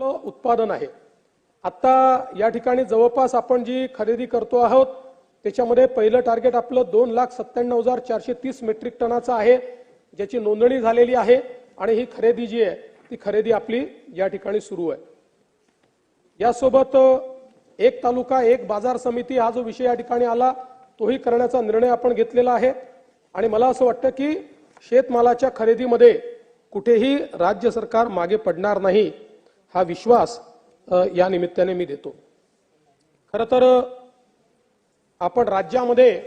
आपलं उत्पादन आहे. आता या ठिकाणी जवळपास आपण जी खरेदी करतो आहोत त्याच्यामध्ये पहिलं टार्गेट आपलं दोन लाख सत्त्याण्णव हजार चारशे तीस मेट्रिक टनाचं आहे ज्याची नोंदणी झालेली आहे आणि ही खरेदी जी आहे ती खरेदी आपली या ठिकाणी सुरू आहे. यासोबत एक तालुका एक बाजार समिती हा जो विषय या ठिकाणी आला तोही करण्याचा निर्णय आपण घेतलेला आहे. आणि मला असं वाटतं की शेतमालाच्या खरेदीमध्ये कुठेही राज्य सरकार मागे पडणार नाही. हा विश्वास या निमित्ताने मी देतो. खरं तर आपण राज्यामध्ये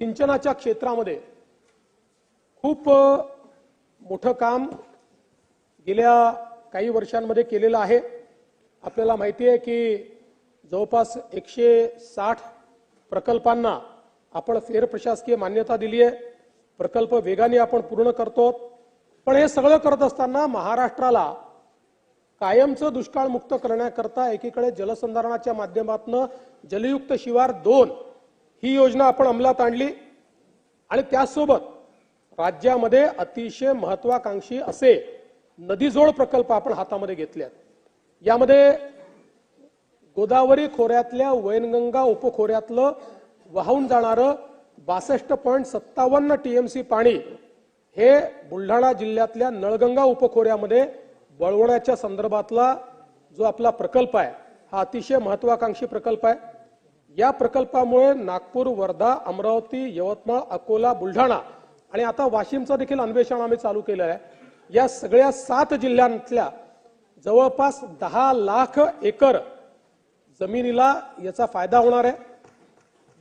सिंचनाच्या क्षेत्रामध्ये खूप मोठं काम गेल्या काही वर्षांमध्ये केलेलं आहे. आपल्याला माहिती आहे की जवळपास एकशे साठ प्रकल्पांना आपण फेर प्रशासकीय मान्यता दिली आहे. प्रकल्प वेगाने आपण पूर्ण करतो पण हे सगळं करत असताना महाराष्ट्राला कायमचं दुष्काळमुक्त करण्याकरता एकीकडे जलसंधारणाच्या माध्यमातून जलयुक्त शिवार दोन ही योजना आपण अंमलात आणली. आणि त्याचसोबत राज्यामध्ये अतिशय महत्वाकांक्षी असे नदीजोड प्रकल्प आपण हातामध्ये घेतले आहेत यामध्ये गोदावरी खोऱ्यातल्या वैनगंगा उपखोऱ्यातलं वाहून जाणारं बासष्ट पॉईंट सत्तावन्न टीएमसी पाणी हे बुलढाणा जिल्ह्यातल्या नळगंगा उपखोऱ्यामध्ये वळवण्याच्या संदर्भातला जो आपला प्रकल्प आहे हा अतिशय महत्वाकांक्षी प्रकल्प आहे. या प्रकल्पामुळे नागपूर वर्धा अमरावती यवतमाळ अकोला बुलढाणा आणि आता वाशिमचं देखील अन्वेषण आम्ही चालू केलं आहे. या सगळ्या सात जिल्ह्यांतल्या जवळपास दहा लाख एकर जमिनीला याचा फायदा होणार आहे.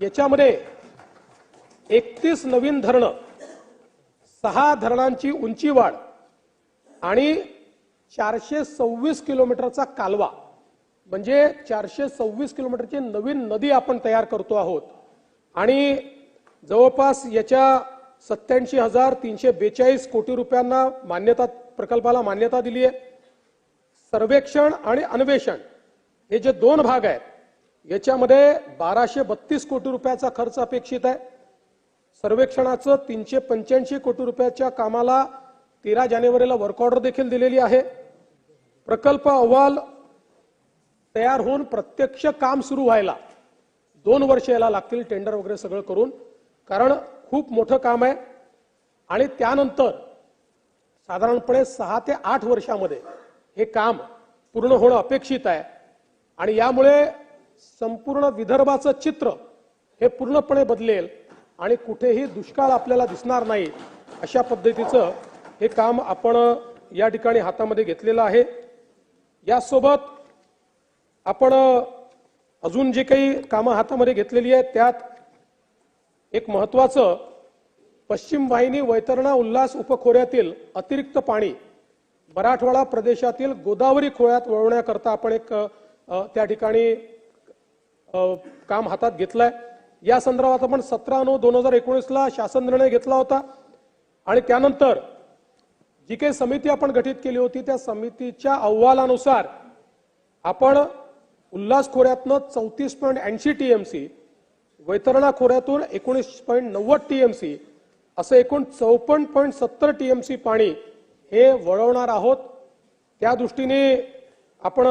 याच्यामध्ये एकतीस नवीन धरणं सहा धरणांची उंची वाढ आणि चारशे सव्वीस किलोमीटरचा कालवा. म्हणजे चारशे सव्वीस किलोमीटरची नवीन नदी आपण तयार करतो आहोत. आणि जवळपास याच्या सत्याऐंशी हजार तीनशे बेचाळीस कोटी रुपयांना मान्यता प्रकल्पाला मान्यता दिली आहे. सर्वेक्षण आणि अन्वेषण हे जे दोन भाग आहेत याच्यामध्ये बाराशे बत्तीस कोटी रुपयाचा खर्च अपेक्षित आहे. सर्वेक्षणाचं तीनशे पंच्याऐंशी कोटी रुपयाच्या कामाला तेरा जानेवारीला वर्क ऑर्डर देखील दिलेली आहे. प्रकल्प अहवाल तयार होऊन प्रत्यक्ष काम सुरू व्हायला दोन वर्ष याला लागतील टेंडर वगैरे सगळं करून. कारण खूप मोठं काम आहे. आणि त्यानंतर साधारणपणे सहा ते आठ वर्षामध्ये हे काम पूर्ण होणं अपेक्षित आहे. आणि यामुळे संपूर्ण विदर्भाचं चित्र हे पूर्णपणे बदलेल आणि कुठेही दुष्काळ आपल्याला दिसणार नाही अशा पद्धतीचं हे काम आपण या ठिकाणी हातामध्ये घेतलेलं आहे. यासोबत आपण अजून जे काही कामं हातामध्ये घेतलेली आहेत त्यात एक महत्वाचं पश्चिम वाहिनी वैतरणा उल्हास उपखोऱ्यातील अतिरिक्त पाणी मराठवाडा प्रदेशातील गोदावरी खोऱ्यात वळवण्याकरता आपण एक त्या ठिकाणी काम हातात घेतलंय. या संदर्भात आपण सतरा नऊ दोन हजार एकोणीसला शासन निर्णय घेतला होता आणि त्यानंतर जी काही समिती आपण गठीत केली होती त्या समितीच्या अहवालानुसार आपण उल्हास खोऱ्यातनं चौतीस पॉईंट ऐंशी टीएमसी वैतरणा खोऱ्यातून एकोणीस पॉईंट नव्वद टीएमसी असं एकूण चौपन्न पॉईंट सत्तर टीएमसी पाणी हे वळवणार आहोत. त्या दृष्टीने आपण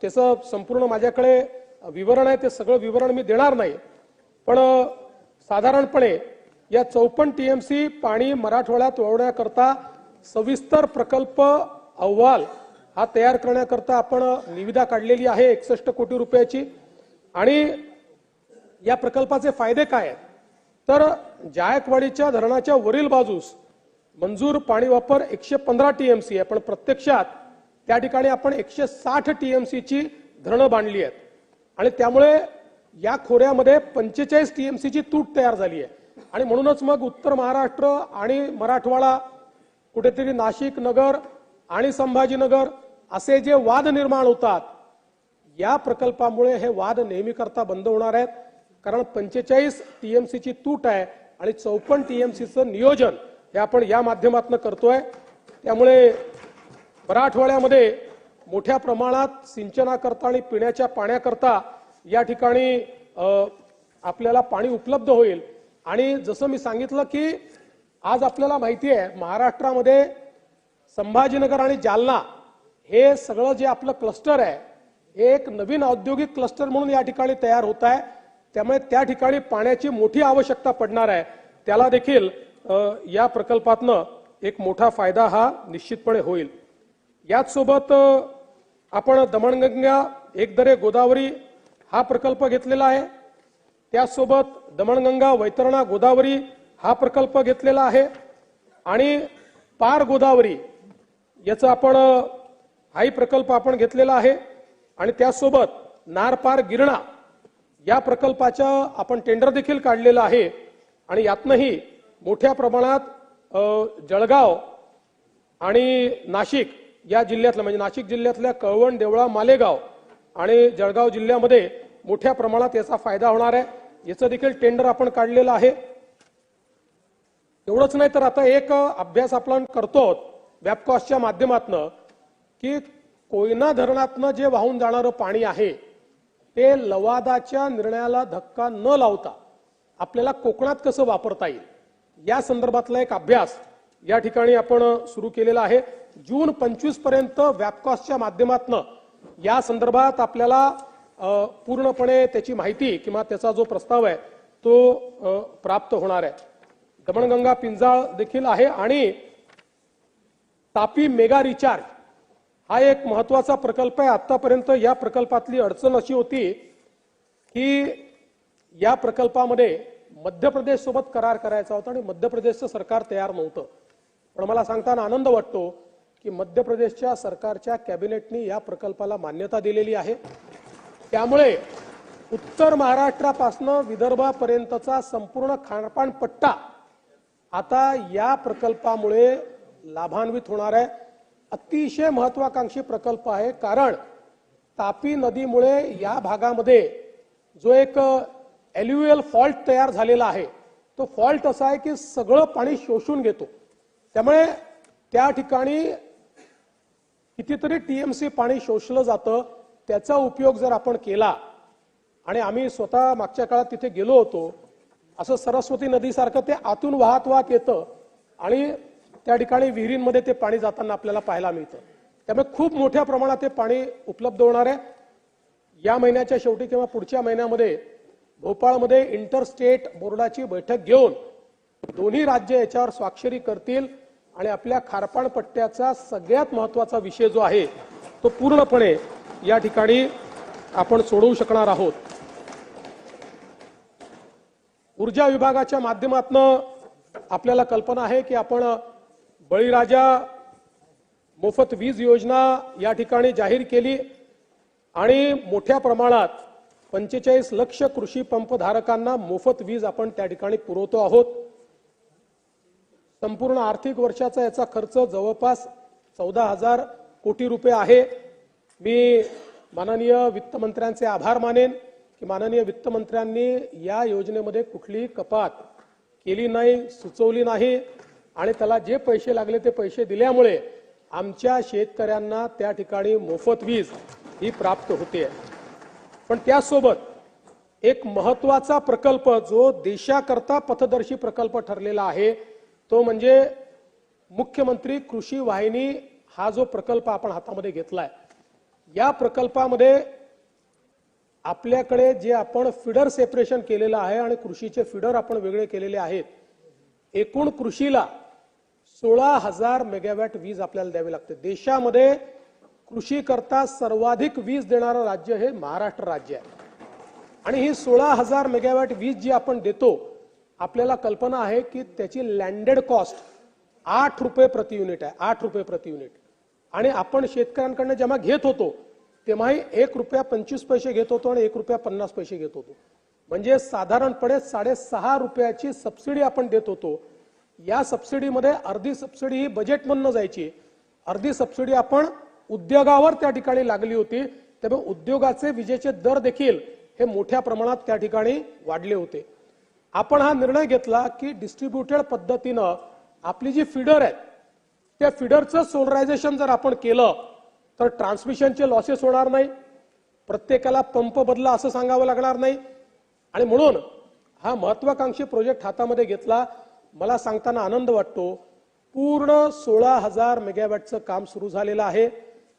त्याचं संपूर्ण माझ्याकडे विवरण आहे ते सगळं विवरण मी देणार नाही. पण साधारणपणे या चौपन्न टीएमसी पाणी मराठवाड्यात वळवण्याकरता सविस्तर प्रकल्प अहवाल हा तयार करण्याकरता आपण निविदा काढलेली आहे एकसष्ट कोटी रुपयाची. आणि या प्रकल्पाचे फायदे काय आहेत? तर जायकवाडीच्या धरणाच्या वरील बाजूस मंजूर पाणी वापर एकशे पंधरा टीएमसी आहे. पण प्रत्यक्षात त्या ठिकाणी आपण एकशे साठ टीएमसीची धरणं बांधली आहेत. आणि त्यामुळे या खोऱ्यामध्ये पंचेचाळीस टीएमसीची तूट तयार झाली आहे. आणि म्हणूनच मग उत्तर महाराष्ट्र आणि मराठवाडा कुठेतरी नाशिक नगर आणि संभाजीनगर असे जे वाद निर्माण होतात या प्रकल्पामुळे हे वाद नेहमी करता बंद होणार आहेत. कारण पंचेचाळीस टीएमसीची तूट आहे आणि चौपन्न टीएमसीचं नियोजन हे आपण या माध्यमातून करतोय. त्यामुळे मराठवाड्यामध्ये मोठ्या प्रमाणात सिंचनाकरता आणि पिण्याच्या पाण्याकरता या ठिकाणी आपल्याला पाणी उपलब्ध होईल. आणि जसं मी सांगितलं की आज आपल्याला माहिती आहे महाराष्ट्रामध्ये संभाजीनगर आणि जालना हे सगळं जे आपलं क्लस्टर आहे हे एक नवीन औद्योगिक क्लस्टर म्हणून या ठिकाणी तयार होत आहे. त्यामुळे त्या ठिकाणी पाण्याची मोठी आवश्यकता पडणार आहे. त्याला देखील या प्रकल्पातनं एक मोठा फायदा हा निश्चितपणे होईल. याचसोबत आपण दमणगंगा एकदरे गोदावरी हा प्रकल्प घेतलेला आहे. त्याचसोबत दमणगंगा वैतरणा गोदावरी हा प्रकल्प घेतलेला आहे. आणि पार गोदावरी याचा आपण हाही प्रकल्प आपण घेतलेला आहे. आणि त्यासोबत नारपार गिरणा या प्रकल्पाच्या आपण टेंडर देखील काढलेलं आहे. आणि यातनंही मोठ्या प्रमाणात जळगाव आणि नाशिक या जिल्ह्यातल्या म्हणजे नाशिक जिल्ह्यातल्या कळवण देवळा मालेगाव आणि जळगाव जिल्ह्यामध्ये मोठ्या प्रमाणात याचा फायदा होणार आहे. याचं देखील टेंडर आपण काढलेलं आहे. एवढंच नाही तर आता एक अभ्यास आपण करतो वॅपकॉसच्या माध्यमातनं की कोयना धरणातनं जे वाहून जाणारं पाणी आहे ते लवादाच्या निर्णयाला धक्का न लावता आपल्याला कोकणात कसं वापरता येईल? या संदर्भातला एक अभ्यास या ठिकाणी आपण सुरू केलेला आहे. जून पंचवीसपर्यंत वॅपकॉसच्या माध्यमातनं या संदर्भात आपल्याला पूर्णपणे त्याची माहिती किंवा त्याचा जो प्रस्ताव आहे तो प्राप्त होणार आहे. दमणगंगा पिंजाळ देखील आहे आणि तापी मेगा रिचार्ज हा एक महत्त्वाचा प्रकल्प आहे. आतापर्यंत या प्रकल्पातली अडचण अशी होती की या प्रकल्पामध्ये मध्य प्रदेश सोबत करार करायचा होता आणि मध्य प्रदेशचं सरकार तयार नव्हतं. पण मला सांगताना आनंद वाटतो की मध्य प्रदेशच्या सरकारच्या कॅबिनेटनी या प्रकल्पाला मान्यता दिलेली आहे. त्यामुळे उत्तर महाराष्ट्रापासनं विदर्भापर्यंतचा संपूर्ण खाणपान पट्टा आता या प्रकल्पामुळे लाभान्वित होणार आहे अतिशय महत्वाकांक्षी प्रकल्प आहे. कारण तापी नदीमुळे या भागामध्ये जो एक एल्युएल फॉल्ट तयार झालेला आहे. तो फॉल्ट असा आहे की सगळं पाणी शोषून घेतो. त्यामुळे त्या ठिकाणी कितीतरी टीएमसी पाणी शोषलं जातं. त्याचा उपयोग जर आपण केला आणि आम्ही स्वतः मागच्या काळात तिथे गेलो होतो असं सरस्वती नदीसारखं ते आतून वाहत वाहत येतं आणि त्या ठिकाणी विहिरींमध्ये ते पाणी जाताना आपल्याला पाहायला मिळतं. त्यामुळे खूप मोठ्या प्रमाणात ते पाणी उपलब्ध होणार आहे. या महिन्याच्या शेवटी किंवा पुढच्या महिन्यामध्ये भोपाळमध्ये इंटरस्टेट बोर्डाची बैठक घेऊन दोन्ही राज्य याच्यावर स्वाक्षरी करतील आणि आपल्या खारपाण पट्ट्याचा सगळ्यात महत्त्वाचा विषय जो आहे तो पूर्णपणे या ठिकाणी आपण सोडवू शकणार आहोत. ऊर्जा विभागाच्या माध्यमातनं आपल्याला कल्पना आहे की आपण बळीराजा मोफत वीज योजना या ठिकाणी जाहीर केली आणि मोठ्या प्रमाणात पंचेचाळीस लक्ष कृषी पंप धारकांना मोफत वीज आपण त्या ठिकाणी पुरवतो आहोत. संपूर्ण आर्थिक वर्षाचा याचा खर्च जवळपास चौदा हजार कोटी रुपये आहे. मी माननीय वित्तमंत्र्यांचे आभार मानेन. की माननीय वित्तमंत्र्यांनी या योजनेमध्ये कुठलीही कपात केली नाही सुचवली नाही आणि त्याला जे पैसे लागले ते पैसे दिल्यामुळे आमच्या शेतकऱ्यांना त्या ठिकाणी मोफत वीज ही प्राप्त होते. पण त्यासोबत एक महत्त्वाचा प्रकल्प जो देशाकरता पथदर्शी प्रकल्प ठरलेला आहे तो म्हणजे मुख्यमंत्री कृषी वाहिनी हा जो प्रकल्प आपण हातामध्ये घेतलाय. या प्रकल्पामध्ये आपल्याकडे जे आपण फिडर सेपरेशन केलेलं आहे आणि कृषीचे फिडर आपण वेगळे केलेले आहेत एकूण कृषीला सोळा हजार मेगावॅट वीज आपल्याला द्यावी लागते. देशामध्ये कृषी करता सर्वाधिक वीज देणारं राज्य हे महाराष्ट्र राज्य आहे. आणि ही सोळा हजार मेगावॅट वीज जी आपण देतो आपल्याला कल्पना आहे की त्याची लँडेड कॉस्ट आठ रुपये प्रति युनिट आहे आठ रुपये प्रति युनिट आणि आपण शेतकऱ्यांकडनं जेव्हा घेत होतो तेव्हाही एक रुपया पंचवीस पैसे घेत होतो आणि एक रुपया पन्नास पैसे घेत होतो. म्हणजे साधारणपणे साडेसहा रुपयाची सबसिडी आपण देत होतो. या सबसिडीमध्ये अर्धी सबसिडी ही बजेटमधनं जायची. अर्धी सबसिडी आपण उद्योगावर त्या ठिकाणी लागली होती. त्यामुळे उद्योगाचे विजेचे दर देखील हे मोठ्या प्रमाणात त्या ठिकाणी वाढले होते. आपण हा निर्णय घेतला की डिस्ट्रीब्युटेड पद्धतीनं आपली जी फिडर आहेत त्या फिडरचं सोलरायझेशन जर आपण केलं तर ट्रान्समिशनचे लॉसेस होणार नाही. प्रत्येकाला पंप बदला असं सांगावं लागणार नाही. आणि म्हणून हा महत्वाकांक्षी प्रोजेक्ट हातामध्ये घेतला मला सांगताना आनंद वाटतो. पूर्ण सोळा हजार मेगावॅटचं काम सुरू झालेलं आहे.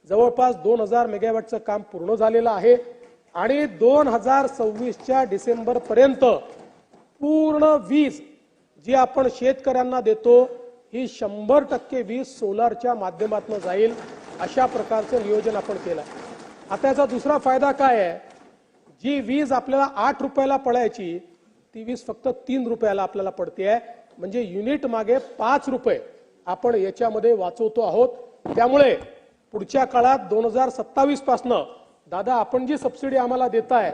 जवळपास दोन हजार मेगावॅटचं काम पूर्ण झालेलं आहे. आणि दोन हजार सव्वीसच्या डिसेंबरपर्यंत पूर्ण वीज जी आपण शेतकऱ्यांना देतो ही शंभर टक्के वीज सोलारच्या माध्यमातून जाईल. अशा प्रकारचं नियोजन आपण केलं. आता याचा दुसरा फायदा काय आहे? जी वीज आपल्याला आठ रुपयाला पडायची ती वीज फक्त तीन रुपयाला आपल्याला पडते म्हणजे युनिट मागे पाच रुपये आपण याच्यामध्ये वाचवतो आहोत. त्यामुळे पुढच्या काळात दोन हजार सत्तावीस पासनं दादा आपण जी सबसिडी आम्हाला देताय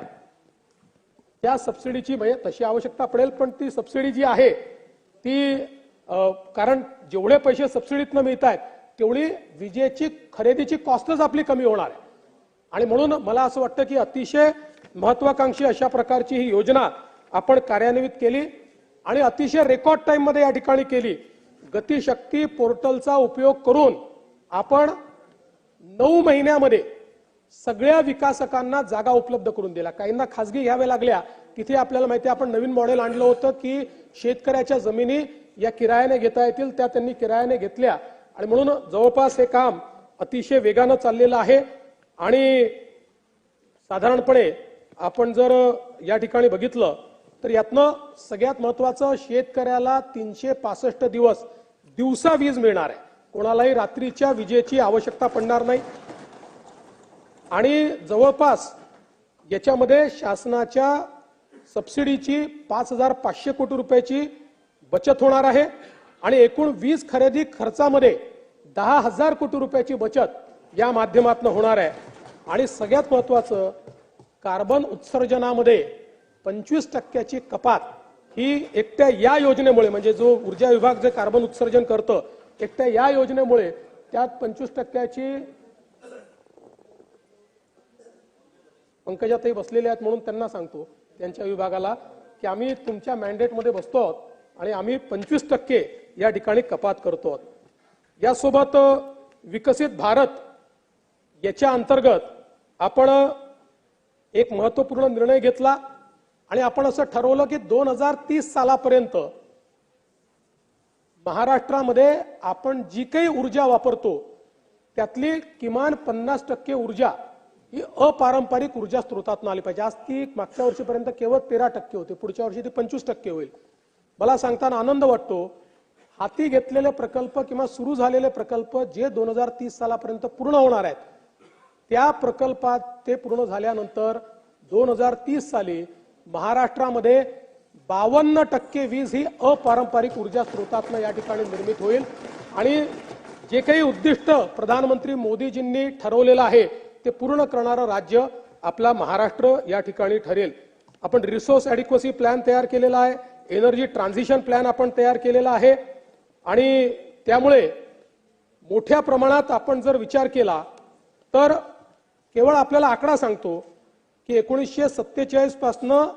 त्या सबसिडीची म्हणजे तशी आवश्यकता पडेल पण ती सबसिडी जी आहे ती कारण जेवढे पैसे सबसिडीतनं मिळत आहेत तेवढी विजेची खरेदीची कॉस्टच आपली कमी होणार आहे. आणि म्हणून मला असं वाटतं की अतिशय महत्वाकांक्षी अशा प्रकारची ही योजना आपण कार्यान्वित केली आणि अतिशय रेकॉर्ड टाईममध्ये या ठिकाणी केली. गतिशक्ती पोर्टलचा उपयोग करून आपण नऊ महिन्यामध्ये सगळ्या विकासकांना जागा उपलब्ध करून दिल्या. काहींना खासगी घ्याव्या लागल्या. तिथे आपल्याला माहिती आहे आपण नवीन मॉडेल आणलं होतं की शेतकऱ्याच्या जमिनी या किरायाने घेता येतील त्या त्यांनी किरायाने घेतल्या. आणि म्हणून जवळपास हे काम अतिशय वेगानं चाललेलं आहे. आणि साधारणपणे आपण जर या ठिकाणी बघितलं तर यातनं सगळ्यात महत्वाचं शेतकऱ्याला तीनशे पासष्ट दिवस दिवसा वीज मिळणार आहे. कोणालाही रात्रीच्या विजेची आवश्यकता पडणार नाही. आणि जवळपास याच्यामध्ये शासनाच्या सबसिडीची पाच हजार पाचशे कोटी रुपयाची बचत होणार आहे. आणि एकूण वीज खरेदी खर्चामध्ये दहा हजार कोटी रुपयाची बचत या माध्यमातून होणार आहे. आणि सगळ्यात महत्वाचं कार्बन उत्सर्जनामध्ये पंचवीस टक्क्याची कपात ही एकट्या या योजनेमुळे म्हणजे जो ऊर्जा विभाग जे कार्बन उत्सर्जन करतं एकट्या या योजनेमुळे त्यात पंचवीस टक्क्याची पंकजातही बसलेले आहेत म्हणून त्यांना सांगतो त्यांच्या विभागाला की आम्ही तुमच्या मॅन्डेटमध्ये बसतो आहोत आणि आम्ही पंचवीस टक्के या ठिकाणी कपात करतो आहोत. यासोबत विकसित भारत याच्या अंतर्गत आपण एक महत्त्वपूर्ण निर्णय घेतला आणि आपण असं ठरवलं की दोन हजार तीस सालापर्यंत महाराष्ट्रामध्ये आपण जी काही ऊर्जा वापरतो त्यातली किमान पन्नास टक्के ऊर्जा ही अपारंपरिक ऊर्जा स्रोतातून आली पाहिजे. आज ती मागच्या वर्षीपर्यंत केवळ तेरा टक्के होते पुढच्या वर्षी ती पंचवीस टक्के होईल. मला सांगताना आनंद वाटतो हाती घेतलेले प्रकल्प किंवा सुरू झालेले प्रकल्प जे दोन हजार तीस सालापर्यंत पूर्ण होणार आहेत त्या प्रकल्पात ते पूर्ण झाल्यानंतर दोन हजार तीस साली महाराष्ट्रामध्ये बावन्न टक्के वीज ही अपारंपरिक ऊर्जा स्रोतातनं या ठिकाणी निर्मित होईल. आणि जे काही उद्दिष्ट प्रधानमंत्री मोदीजींनी ठरवलेलं आहे ते पूर्ण करणारं राज्य आपला महाराष्ट्र या ठिकाणी ठरेल. आपण रिसोर्स ॲडिक्वसी प्लॅन तयार केलेला आहे एनर्जी ट्रान्झिशन प्लॅन आपण तयार केलेला आहे. आणि त्यामुळे मोठ्या प्रमाणात आपण जर विचार केला तर केवळ आपल्याला आकडा सांगतो की एकोणीसशे सत्तेचाळीस पासनं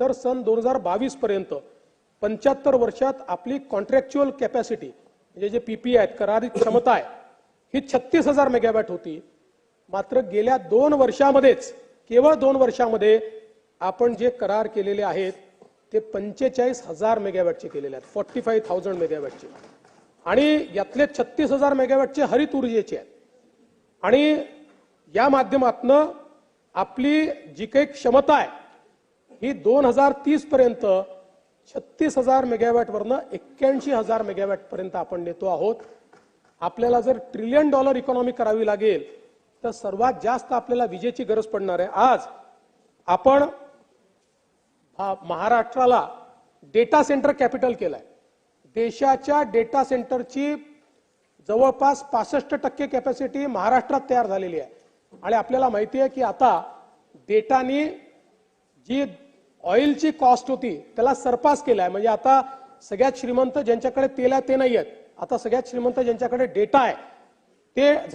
तर सन दोन हजार बावीस पर्यंत पंच्याहत्तर वर्षात आपली कॉन्ट्रॅक्च्युअल कॅपॅसिटी म्हणजे जे पी पी आहेत करारी क्षमता आहे ही छत्तीस हजार मेगावॅट होती. मात्र गेल्या दोन वर्षामध्येच केवळ दोन वर्षामध्ये आपण जे करार केलेले आहेत ते पंचेचाळीस हजार मेगावॅटचे केलेले आहेत. फॉर्टी फाईव्ह थाउजंड मेगावॅटचे आणि यातले छत्तीस हजार मेगावॅटचे हरित ऊर्जेचे आहेत. आणि या माध्यमातनं आपली जी काही क्षमता आहे ही दोन हजार तीस पर्यंत छत्तीस हजार मेगावॅटवरनं एक्क्याऐंशी हजार मेगावॅटपर्यंत आपण नेतो आहोत. आपल्याला जर ट्रिलियन डॉलर इकॉनॉमी करावी लागेल तर सर्वात जास्त आपल्याला विजेची गरज पडणार आहे. आज आपण हा महाराष्ट्राला डेटा सेंटर कॅपिटल केलाय. देशाच्या डेटा सेंटरची जवळपास पासष्ट टक्के कॅपॅसिटी महाराष्ट्रात तयार झालेली आहे. आणि आपल्याला माहिती आहे की आता डेटानी जी ऑइलची कॉस्ट होती त्याला सरपास केलाय. म्हणजे आता सगळ्यात श्रीमंत ज्यांच्याकडे तेल आहे ते नाही आहेत आता सगळ्यात श्रीमंत ज्यांच्याकडे डेटा आहे ते